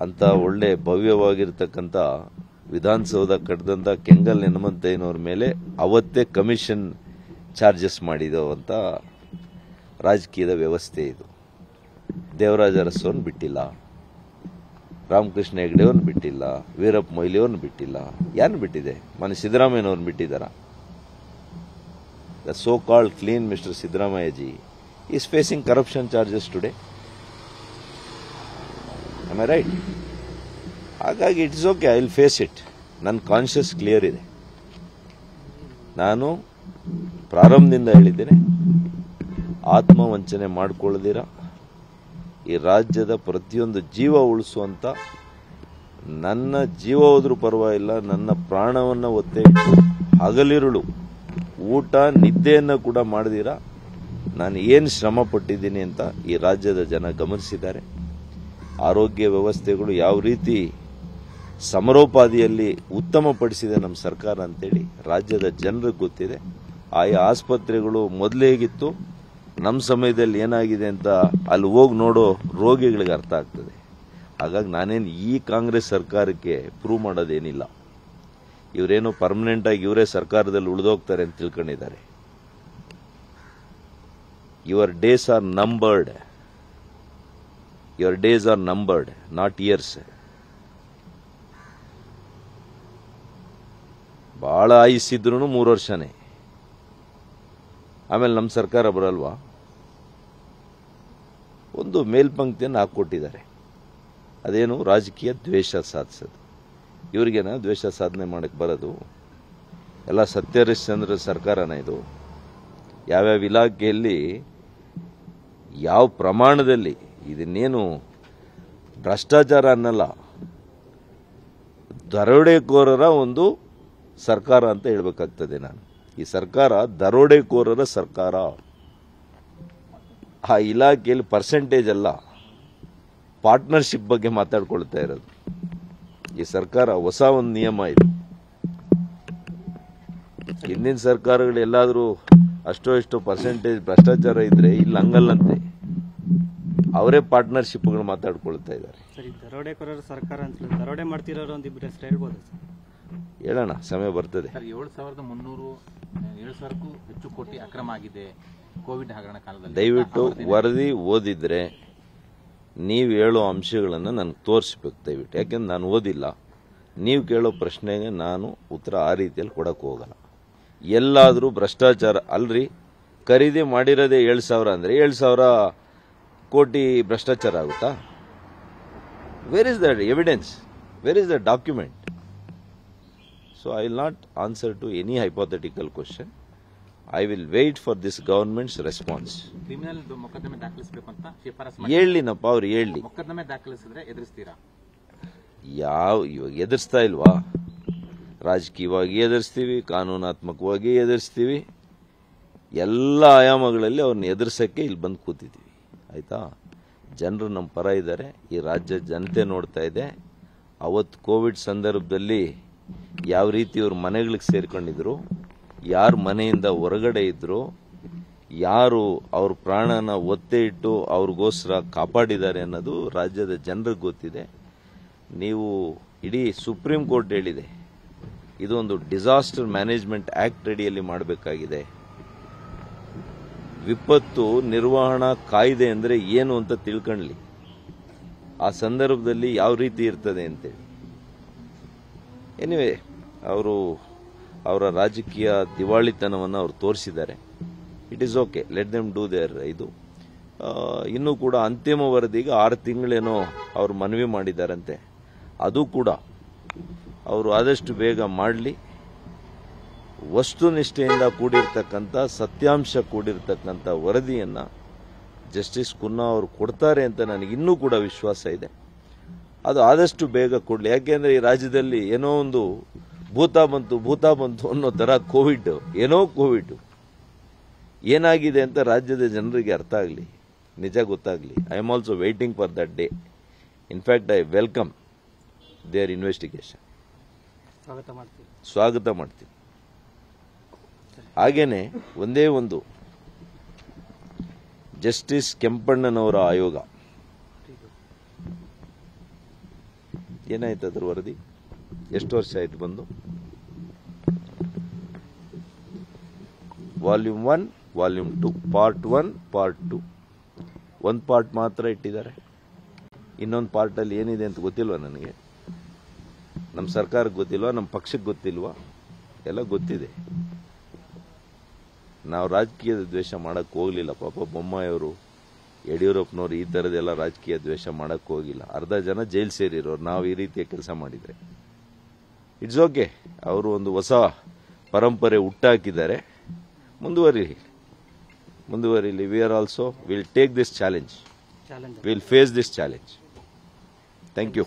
ಅಂತ ಒಳ್ಳೆ ಭವ್ಯವಾಗಿರ್ತಕ್ಕಂಥ ವಿಧಾನಸೌಧ ಕಟ್ಟಿದಂಥ ಕೆಂಗಲ್ ಹನುಮಂತಯ್ಯನವ್ರ ಮೇಲೆ ಅವತ್ತೇ ಕಮಿಷನ್ ಚಾರ್ಜಸ್ ಮಾಡಿದೋ ಅಂತ ರಾಜಕೀಯದ ವ್ಯವಸ್ಥೆ ಇದು. ದೇವರಾಜ ಅರಸೋನ್ ಬಿಟ್ಟಿಲ್ಲ. ರಾಮಕೃಷ್ಣ ಹೆಗ್ಡೆಯವ್ರನ್ನ ಬಿಟ್ಟಿಲ್ಲ. ವೀರಪ್ಪ ಮೊಯ್ಲಿಯವ್ರನ್ನ ಬಿಟ್ಟಿಲ್ಲ. ಯಾರನ್ನ ಬಿಟ್ಟಿದೆ? ಮನೆ ಸಿದ್ದರಾಮಯ್ಯನವ್ರನ್ನ ಬಿಟ್ಟಿದ್ದಾರ? The so called clean mister Siddaramaiah ji is facing corruption charges today I right ಹಾಗಾಗಿ it's okay I will face it ನನ್ನ ಕಾನ್ಷಿಯಸ್ ಕ್ಲಿಯರ್ ಇದೆ. ನಾನು ಪ್ರಾರಂಭದಿಂದ ಹೇಳಿದ್ದೇನೆ. ಆತ್ಮವಂಚನೆ ಮಾಡಿಕೊಳ್ಳದಿರ. ಈ ರಾಜ್ಯದ ಪ್ರತಿಯೊಂದು ಜೀವ ಉಳಿಸುವಂತ ನನ್ನ ಜೀವ ಹೋದ್ರೂ ಪರವಾಗಿಲ್ಲ, ನನ್ನ ಪ್ರಾಣವನ್ನು ಒತ್ತೆ ಹಗಲಿರುಳು, ಊಟ ನಿದ್ದೆಯನ್ನು ಕೂಡ ಮಾಡದಿರ. ನಾನು ಏನು ಶ್ರಮ ಪಟ್ಟಿದ್ದೀನಿ ಅಂತ ಈ ರಾಜ್ಯದ ಜನ ಗಮನಿಸಿದ್ದಾರೆ. ಆರೋಗ್ಯ ವ್ಯವಸ್ಥೆಗಳು ಯಾವ ರೀತಿ ಸಮರೋಪಾದಿಯಲ್ಲಿ ಉತ್ತಮಪಡಿಸಿದೆ ನಮ್ಮ ಸರ್ಕಾರ ಅಂತೇಳಿ ರಾಜ್ಯದ ಜನರಿಗೆ ಗೊತ್ತಿದೆ. ಆಯಾ ಆಸ್ಪತ್ರೆಗಳು ಮೊದಲೇ ಹೇಗಿತ್ತು ನಮ್ಮ ಸಮಯದಲ್ಲಿ ಏನಾಗಿದೆ ಅಂತ ಅಲ್ಲಿ ಹೋಗಿ ನೋಡೋ ರೋಗಿಗಳಿಗೆ ಅರ್ಥ ಆಗ್ತದೆ. ಹಾಗಾಗಿ ನಾನೇನು ಈ ಕಾಂಗ್ರೆಸ್ ಸರ್ಕಾರಕ್ಕೆ ಪ್ರೂವ್ ಮಾಡೋದೇನಿಲ್ಲ. ಇವರೇನು ಪರ್ಮನೆಂಟ್ ಆಗಿ ಇವರೇ ಸರ್ಕಾರದಲ್ಲಿ ಉಳಿದೋಗ್ತಾರೆ ಅಂತ ತಿಳ್ಕೊಂಡಿದ್ದಾರೆ. Your days are numbered your days are numbered not years ಭಾಳ ಆಯಿಸಿದ್ರು ಮೂರು ವರ್ಷನೇ. ಆಮೇಲೆ ನಮ್ಮ ಸರ್ಕಾರ ಬರಲ್ವಾ? ಒಂದು ಮೇಲ್ಪಂಕ್ತಿಯನ್ನು ಹಾಕ್ಕೊಟ್ಟಿದ್ದಾರೆ. ಅದೇನು ರಾಜಕೀಯ ದ್ವೇಷ ಸಾಧಿಸೋದು. ಇವ್ರಿಗೇನ ದ್ವೇಷ ಸಾಧನೆ ಮಾಡಕ್ಕೆ ಬರೋದು. ಎಲ್ಲ ಸತ್ಯಹರಿಶ್ಚಂದ್ರ ಸರ್ಕಾರನ ಇದು. ಯಾವ್ಯಾವ ಇಲಾಖೆಯಲ್ಲಿ, ಯಾವ ಪ್ರಮಾಣದಲ್ಲಿ ಇದನ್ನೇನು ಭ್ರಷ್ಟಾಚಾರ ಅನ್ನಲ್ಲ, ದರೋಡೆಕೋರರ ಒಂದು ಸರ್ಕಾರ ಅಂತ ಹೇಳಬೇಕಾಗ್ತದೆ ನಾನು. ಈ ಸರ್ಕಾರ ದರೋಡೆಕೋರರ ಸರ್ಕಾರ. ಆ ಇಲಾಖೆಯಲ್ಲಿ ಪರ್ಸೆಂಟೇಜ್ ಅಲ್ಲ ಪಾರ್ಟ್ನರ್ಶಿಪ್ ಬಗ್ಗೆ ಮಾತಾಡ್ಕೊಳ್ತಾ ಇರೋದು. ಈ ಸರ್ಕಾರ ಹೊಸ ಒಂದು ನಿಯಮ ಇದು. ಹಿಂದಿನ ಸರ್ಕಾರಗಳು ಎಲ್ಲಾದರೂ ಅಷ್ಟೋ ಇಷ್ಟೋ ಪರ್ಸೆಂಟೇಜ್ ಭ್ರಷ್ಟಾಚಾರ ಇದ್ರೆ ಇಲ್ಲಿ, ಹಂಗಲ್ಲಂತೆ. ಅವರೇ ಪಾರ್ಟ್ನರ್ಶಿಪ್ಗಳು ಮಾತಾಡ್ಕೊಳ್ತಾ ಇದ್ದಾರೆ. ಸರ್ಕಾರ ಅಂತ ದರೋಡೆ ಮಾಡ್ತಿರೋರು ಹೆಸರು ಹೇಳ್ಬೋದು ಸರ್? ಹೇಳೋಣ ಸಮಯ ಬರ್ತದೆ. ಸರ್ ಏಳು ಸಾವಿರದ ಮುನ್ನೂರು ಏಳು ಸಾವಿರಕ್ಕೂ ಹೆಚ್ಚು ಕೋಟಿ ಅಕ್ರಮ ಆಗಿದೆ ಕೋವಿಡ್ ಹಗರಣ ಕಾಲದಲ್ಲಿ. ದಯವಿಟ್ಟು ವರದಿ ಓದಿದ್ರೆ ನೀವು ಹೇಳೋ ಅಂಶಗಳನ್ನು ನನಗೆ ತೋರಿಸ್ಬೇಕು ದಯವಿಟ್ಟು. ಯಾಕೆಂದ್ರೆ ನಾನು ಓದಿಲ್ಲ. ನೀವು ಕೇಳೋ ಪ್ರಶ್ನೆಗೆ ನಾನು ಉತ್ತರ ಆ ರೀತಿಯಲ್ಲಿ ಕೊಡಕ್ಕೆ ಹೋಗಲ್ಲ. ಎಲ್ಲಾದರೂ ಭ್ರಷ್ಟಾಚಾರ ಅಲ್ರಿ ಖರೀದಿ ಮಾಡಿರೋದೇ ಏಳು ಸಾವಿರ ಅಂದರೆ ಏಳು ಸಾವಿರ ಕೋಟಿ ಭ್ರಷ್ಟಾಚಾರ ಆಗುತ್ತಾ? Where is the evidence where is the document so I will not answer to any hypothetical question I will wait for this government's response criminal ಮೊಕದ್ದಮೆ ದಾಖಲಿಸಬೇಕು ಅಂತ ಶಿಫಾರಸು ಹೇಳಿನಪ್ಪ ಹೇಳಲಿನಪ್ಪ ಅವ್ರು ಹೇಳಿ ಮೊಕದ್ದಮೆ ದಾಖಲಿಸಿದ್ರೆ ಎದುರಿಸ್ತೀರಾ? ಯಾವ ಇವಾಗ ಎದುರಿಸ್ತಾ ಇಲ್ವಾ? ರಾಜಕೀಯವಾಗಿ ಎದುರಿಸ್ತೀವಿ ಕಾನೂನಾತ್ಮಕವಾಗಿ ಎದುರಿಸ್ತೀವಿ. ಎಲ್ಲ ಆಯಾಮಗಳಲ್ಲಿ ಅವ್ರನ್ನ ಎದುರಿಸೋಕ್ಕೆ ಇಲ್ಲಿ ಬಂದು ಕೂತಿದ್ದೀವಿ ಆಯ್ತಾ? ಜನರು ನಮ್ಮ ಪರ ಇದ್ದಾರೆ. ಈ ರಾಜ್ಯ ಜನತೆ ನೋಡ್ತಾ ಇದೆ. ಅವತ್ತು ಕೋವಿಡ್ ಸಂದರ್ಭದಲ್ಲಿ ಯಾವ ರೀತಿ ಇವ್ರ ಮನೆಗಳಿಗೆ ಸೇರ್ಕೊಂಡಿದ್ರು, ಯಾರು ಮನೆಯಿಂದ ಹೊರಗಡೆ ಇದ್ರು, ಯಾರು ಅವ್ರ ಪ್ರಾಣನ ಒತ್ತೆ ಇಟ್ಟು ಅವ್ರಿಗೋಸ್ಕರ ಕಾಪಾಡಿದ್ದಾರೆ ಅನ್ನೋದು ರಾಜ್ಯದ ಜನರಿಗೆ ಗೊತ್ತಿದೆ. ನೀವು ಇಡೀ ಸುಪ್ರೀಂ ಕೋರ್ಟ್ ಹೇಳಿದೆ, ಇದೊಂದು ಡಿಸಾಸ್ಟರ್ ಮ್ಯಾನೇಜ್ಮೆಂಟ್ ಆಕ್ಟ್ ರೆಡಿಯಲ್ಲಿ ಮಾಡಬೇಕಾಗಿದೆ. ವಿಪತ್ತು ನಿರ್ವಹಣಾ ಕಾಯ್ದೆ ಅಂದರೆ ಏನು ಅಂತ ತಿಳ್ಕೊಳ್ಳಿ ಆ ಸಂದರ್ಭದಲ್ಲಿ ಯಾವ ರೀತಿ ಇರ್ತದೆ ಅಂತೇಳಿ. ಎನಿವೆ ಅವರು ಅವರ ರಾಜಕೀಯ ದಿವಾಳಿತನವನ್ನು ಅವರು ತೋರಿಸಿದ್ದಾರೆ. It is okay let them do there ಇದು. ಇನ್ನೂ ಕೂಡ ಅಂತಿಮ ವರದಿಗೆ ಆರು ತಿಂಗಳೇನೋ ಅವರು ಮನವಿ ಮಾಡಿದ್ದಾರಂತೆ. ಅದು ಕೂಡ. ಅವರು ಆದಷ್ಟು ಬೇಗ ಮಾಡಲಿ. ವಸ್ತುನಿಷ್ಠೆಯಿಂದ ಕೂಡಿರ್ತಕ್ಕಂಥ ಸತ್ಯಾಂಶ ಕೂಡಿರ್ತಕ್ಕಂಥ ವರದಿಯನ್ನು ಜಸ್ಟಿಸ್ ಕುನ್ನಾ ಅವರು ಕೊಡ್ತಾರೆ ಅಂತ ನನಗೆ ಇನ್ನೂ ಕೂಡ ವಿಶ್ವಾಸ ಇದೆ. ಅದು ಆದಷ್ಟು ಬೇಗ ಕೊಡಲಿ. ಯಾಕೆಂದರೆ ಈ ರಾಜ್ಯದಲ್ಲಿ ಏನೋ ಒಂದು ಭೂತ ಬಂತು ಭೂತ ಬಂತು ಅನ್ನೋ ಥರ ಕೋವಿಡ್ ಏನೋ ಕೋವಿಡ್. ಏನಾಗಿದೆ ಅಂತ ರಾಜ್ಯದ ಜನರಿಗೆ ಅರ್ಥ ಆಗಲಿ. ನಿಜ ಗೊತ್ತಾಗಲಿ. I am also waiting for that day in fact I welcome their investigation ಸ್ವಾಗತ ಮಾಡ್ತೀನಿ ಹಾಗೇನೆ ಒಂದೇ ಒಂದು ಜಸ್ಟಿಸ್ ಕೆಂಪಣ್ಣನವರ ಆಯೋಗ. ಏನಾಯ್ತು ಅದ್ರ ವರದಿ? ಎಷ್ಟು ವರ್ಷ ಆಯ್ತು ಬಂದು? Volume one, volume two. Part one, part two. ಒಂದು ಪಾರ್ಟ್ ಮಾತ್ರ ಇಟ್ಟಿದ್ದಾರೆ. ಇನ್ನೊಂದು ಪಾರ್ಟಲ್ಲಿ ಏನಿದೆ ಅಂತ ಗೊತ್ತಿಲ್ವಾ ನನಗೆ? ನಮ್ಮ ಸರ್ಕಾರಕ್ಕೆ ಗೊತ್ತಿಲ್ವಾ ನಮ್ಮ ಪಕ್ಷಕ್ಕೆ ಗೊತ್ತಿಲ್ವಾ? ಎಲ್ಲ ಗೊತ್ತಿದೆ. ನಾವು ರಾಜಕೀಯದ ದ್ವೇಷ ಮಾಡೋಕ್ಕೆ ಹೋಗಲಿಲ್ಲ. ಪಾಪ ಬೊಮ್ಮಾಯಿಯವರು ಯಡಿಯೂರಪ್ಪನವರು ಈ ಥರದ್ದೆಲ್ಲ ರಾಜಕೀಯ ದ್ವೇಷ ಮಾಡೋಕ್ಕೆ ಹೋಗಿಲ್ಲ. ಅರ್ಧ ಜನ ಜೈಲು ಸೇರಿರೋರು. ನಾವು ಈ ರೀತಿಯ ಕೆಲಸ ಮಾಡಿದರೆ. ಇಟ್ಸ್ ಓಕೆ ಅವರು ಒಂದು ಹೊಸ ಪರಂಪರೆ ಹುಟ್ಟಾಕಿದ್ದಾರೆ. ಮುಂದುವರಿಲಿ. ಮುಂದುವರಿಲಿ. We are also will take this challenge challenge will face this challenge thank you